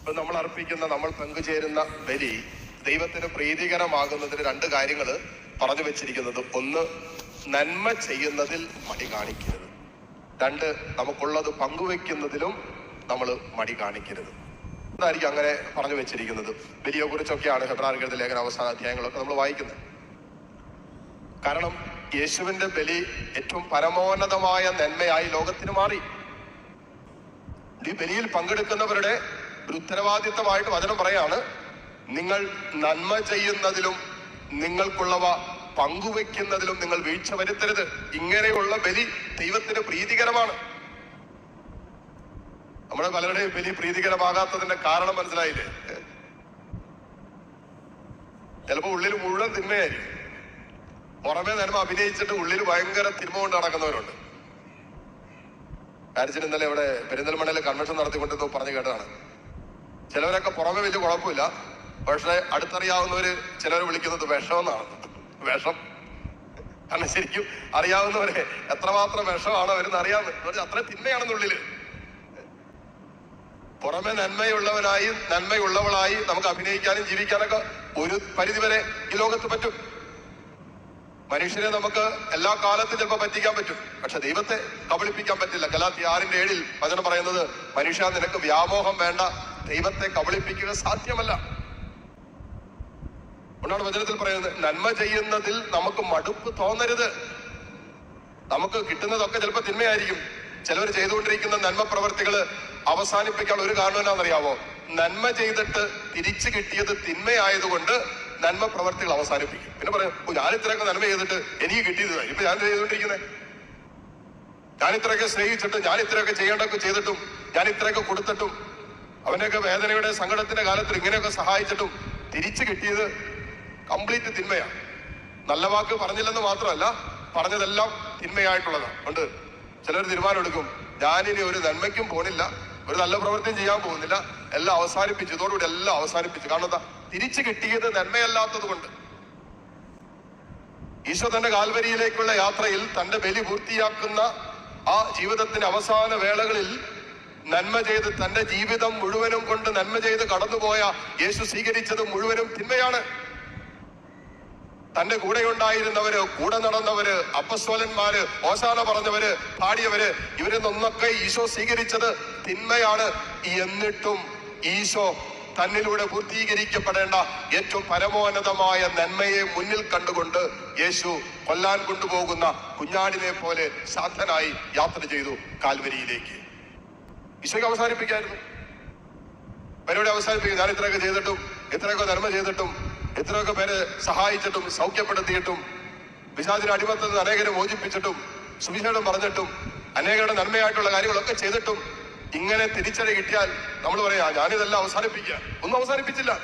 ഇപ്പൊ നമ്മൾ അർപ്പിക്കുന്ന നമ്മൾ പങ്കുചേരുന്ന ബലി ദൈവത്തിന് പ്രീതികരമാകുന്നതിന് രണ്ട് കാര്യങ്ങൾ പറഞ്ഞു വെച്ചിരിക്കുന്നത്. ഒന്ന് നന്മ ചെയ്യുന്നതിൽ മടി കാണിക്കരുത്. രണ്ട് നമുക്കുള്ളത് പങ്കുവെക്കുന്നതിലും നമ്മൾ മടി കാണിക്കരുത്. എന്നായിരിക്കും അങ്ങനെ പറഞ്ഞു വെച്ചിരിക്കുന്നത്. ബലിയെ കുറിച്ചൊക്കെയാണ് ഹെബ്രാർഗത ലേഖന അവസാന അധ്യായങ്ങളൊക്കെ നമ്മൾ വായിക്കുന്നത്. കാരണം യേശുവിന്റെ ബലി ഏറ്റവും പരമോന്നതമായ നന്മയായി ലോകത്തിന് മാറി. ഈ ബലിയിൽ പങ്കെടുക്കുന്നവരുടെ ഒരു ഉത്തരവാദിത്തമായിട്ട് വചനം പറയാണ് നിങ്ങൾ നന്മ ചെയ്യുന്നതിലും നിങ്ങൾക്കുള്ളവ പങ്കുവെക്കുന്നതിലും നിങ്ങൾ വീഴ്ച വരുത്തരുത്. ഇങ്ങനെയുള്ള ബലി ദൈവത്തിന് പ്രീതികരമാണ്. നമ്മുടെ പലരുടെയും ബലി പ്രീതികരമാകാത്തതിന്റെ കാരണം മനസ്സിലായില്ലേ? ചിലപ്പോ ഉള്ളിൽ മുഴുവൻ തിന്മയായിരിക്കും. പുറമേ നന്മ അഭിനയിച്ചിട്ട് ഉള്ളിൽ ഭയങ്കര തിന്മ കൊണ്ട് നടക്കുന്നവരുണ്ട്. കാര്യത്തിന് ഇന്നലെ ഇവിടെ പെരിന്തൽമണ്ണയിൽ കൺവെൻഷൻ നടത്തിക്കൊണ്ടിരുന്നു പറഞ്ഞു കേട്ടതാണ്. ചിലവരൊക്കെ പുറമെ വലിയ കുഴപ്പമില്ല. പക്ഷെ അടുത്തറിയാവുന്നവര് ചിലർ വിളിക്കുന്നത് വിഷമെന്നാണ്. വിഷം. കാരണം ശരിക്കും അറിയാവുന്നവരെ എത്രമാത്രം വിഷമാണ് അവരെന്ന് അറിയാവുന്നത് അത്ര തിന്മയാണെന്നുള്ളിൽ പുറമെ നന്മയുള്ളവനായി നന്മയുള്ളവളായി നമുക്ക് അഭിനയിക്കാനും ജീവിക്കാനൊക്കെ ഒരു പരിധിവരെ ഈ ലോകത്ത് പറ്റും. മനുഷ്യനെ നമുക്ക് എല്ലാ കാലത്തും ചിലപ്പോൾ പറ്റിക്കാൻ പറ്റും. പക്ഷെ ദൈവത്തെ കബളിപ്പിക്കാൻ പറ്റില്ല. കലാത്തി ആറിന്റെ ഏഴിൽ വചനം പറയുന്നത് മനുഷ്യ നിനക്ക് വ്യാമോഹം വേണ്ട. ദൈവത്തെ കബളിപ്പിക്കുക സാധ്യമല്ല. അതുകൊണ്ടാണ് വചനത്തിൽ പറയുന്നത് നന്മ ചെയ്യുന്നതിൽ നമുക്ക് മടുപ്പ് തോന്നരുത്. നമുക്ക് കിട്ടുന്നതൊക്കെ ചിലപ്പോൾ തിന്മയായിരിക്കും. ചിലവർ ചെയ്തുകൊണ്ടിരിക്കുന്ന നന്മ പ്രവർത്തികൾ അവസാനിപ്പിക്കാൻ ഒരു കാരണം എന്നാണെന്നറിയാവോ? നന്മ ചെയ്തിട്ട് തിരിച്ചു കിട്ടിയത് തിന്മയായതുകൊണ്ട് നന്മ പ്രവർത്തികൾ അവസാനിപ്പിക്കും. പിന്നെ പറയാം "ഓ, ഞാൻ ഇത്രയൊക്കെ നന്മ ചെയ്തിട്ട് എനിക്ക് കിട്ടിയത്. ഇപ്പൊ ഞാൻ ചെയ്തുകൊണ്ടിരിക്കുന്നത് ഞാൻ ഇത്രയൊക്കെ സ്നേഹിച്ചിട്ടും ഞാൻ ഇത്രയൊക്കെ ചെയ്യേണ്ടൊക്കെ ചെയ്തിട്ടും ഞാൻ ഇത്രയൊക്കെ കൊടുത്തിട്ടും അവനെയൊക്കെ വേദനയുടെ സങ്കടത്തിന്റെ കാലത്തിൽ ഇങ്ങനെയൊക്കെ സഹായിച്ചിട്ടും തിരിച്ചു കിട്ടിയത് കംപ്ലീറ്റ് തിന്മയാണ്. നല്ല വാക്ക് പറഞ്ഞില്ലെന്ന് മാത്രമല്ല പറഞ്ഞതെല്ലാം തിന്മയായിട്ടുള്ളതാണ് ഉണ്ട് ചിലർ തീരുമാനം എടുക്കും ഞാനിനി ഒരു നന്മയ്ക്കും പോണില്ല ഒരു നല്ല പ്രവൃത്തിയും ചെയ്യാൻ പോകുന്നില്ല എല്ലാം അവസാനിപ്പിച്ചു ഇതോടുകൂടി എല്ലാം അവസാനിപ്പിച്ചു. കാരണം എന്താ? തിരിച്ചു കിട്ടിയത് നന്മയല്ലാത്തത് കൊണ്ട് ഈശോ തന്റെ കാൽവരിയിലേക്കുള്ള യാത്രയിൽ തന്റെ ബലി പൂർത്തിയാക്കുന്ന ആ ജീവിതത്തിന്റെ അവസാന വേളകളിൽ നന്മ ചെയ്ത് തന്റെ ജീവിതം മുഴുവനും കൊണ്ട് നന്മ ചെയ്ത് കടന്നുപോയ യേശു സ്വീകരിച്ചത് മുഴുവനും തിന്മയാണ്. തന്റെ കൂടെ ഉണ്ടായിരുന്നവര് കൂടെ നടന്നവര് അപ്പസ്വലന്മാര് ഓശാന പറഞ്ഞവര് പാടിയവര് ഇവരിൽ നിന്നൊക്കെ ഈശോ സ്വീകരിച്ചത് തിന്മയാണ്. എന്നിട്ടും ഈശോ തന്നിലൂടെ പൂർത്തീകരിക്കപ്പെടേണ്ട ഏറ്റവും പരമോന്നതമായ നന്മയെ മുന്നിൽ കണ്ടുകൊണ്ട് യേശു കൊല്ലാൻ കൊണ്ടുപോകുന്ന കുഞ്ഞാടിനെ പോലെ ശാന്തനായി യാത്ര ചെയ്തു കാൽവരിയിലേക്ക്. ഈശോയ്ക്ക് അവസാനിപ്പിക്കായിരുന്നു. പരിപാടി അവസാനിപ്പിക്കും. ഞാൻ ഇത്രയൊക്കെ ചെയ്തിട്ടും എത്രയൊക്കെ നന്മ ചെയ്തിട്ടും എത്രയൊക്കെ പേരെ സഹായിച്ചിട്ടും സൗഖ്യപ്പെടുത്തിയിട്ടും പിശാചിന് അടിമത്തിൽ നിന്ന് അനേകരെ മോചിപ്പിച്ചിട്ടും സുവിശേഷം പറഞ്ഞിട്ടും അനേകരുടെ നന്മയായിട്ടുള്ള കാര്യങ്ങളൊക്കെ ചെയ്തിട്ടും ഇങ്ങനെ തിരിച്ചടി കിട്ടിയാൽ നമ്മൾ പറയാ ഞാനിതെല്ലാം അവസാനിപ്പിക്കുക. ഒന്നും അവസാനിപ്പിച്ചില്ല.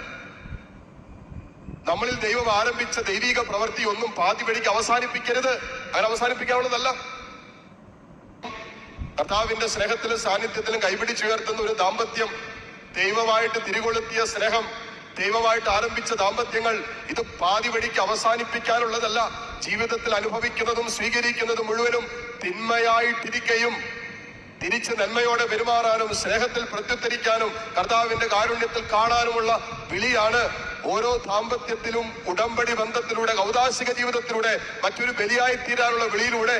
നമ്മളിൽ ദൈവം ആരംഭിച്ച ദൈവിക പ്രവൃത്തി ഒന്നും പാതി വഴിക്ക് അവസാനിപ്പിക്കരുത്. അങ്ങനെ അവസാനിപ്പിക്കാനുള്ളതല്ല കർത്താവിന്റെ സ്നേഹത്തിലും സാന്നിധ്യത്തിലും കൈപിടിച്ചുയർത്തുന്ന ഒരു ദാമ്പത്യം. ദൈവമായിട്ട് തിരികൊളുത്തിയ സ്നേഹം ദൈവമായിട്ട് ആരംഭിച്ച ദാമ്പത്യങ്ങൾ ഇത് പാതി വഴിക്ക് അവസാനിപ്പിക്കാനുള്ളതല്ല. ജീവിതത്തിൽ അനുഭവിക്കുന്നതും സ്വീകരിക്കുന്നതും മുഴുവനും തിന്മയായിട്ടിരിക്കുകയും തിരിച്ച് നന്മയോടെ പെരുമാറാനും സ്നേഹത്തിൽ പ്രത്യുത്തരിക്കാനും കർത്താവിന്റെ കാരുണ്യത്തിൽ കാണാനുമുള്ള വിളിയാണ് ഓരോ ദാമ്പത്യത്തിലും ഉടമ്പടി ബന്ധത്തിലൂടെ ഔദാസിക ജീവിതത്തിലൂടെ മറ്റൊരു ബലിയായി തീരാനുള്ള വിളിയിലൂടെ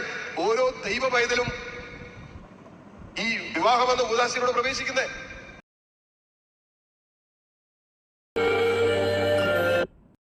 ഓരോ ദൈവ പൈതലും വിവാഹമെന്ന ഉദാസിലൂടെ പ്രവേശിക്കുന്നത്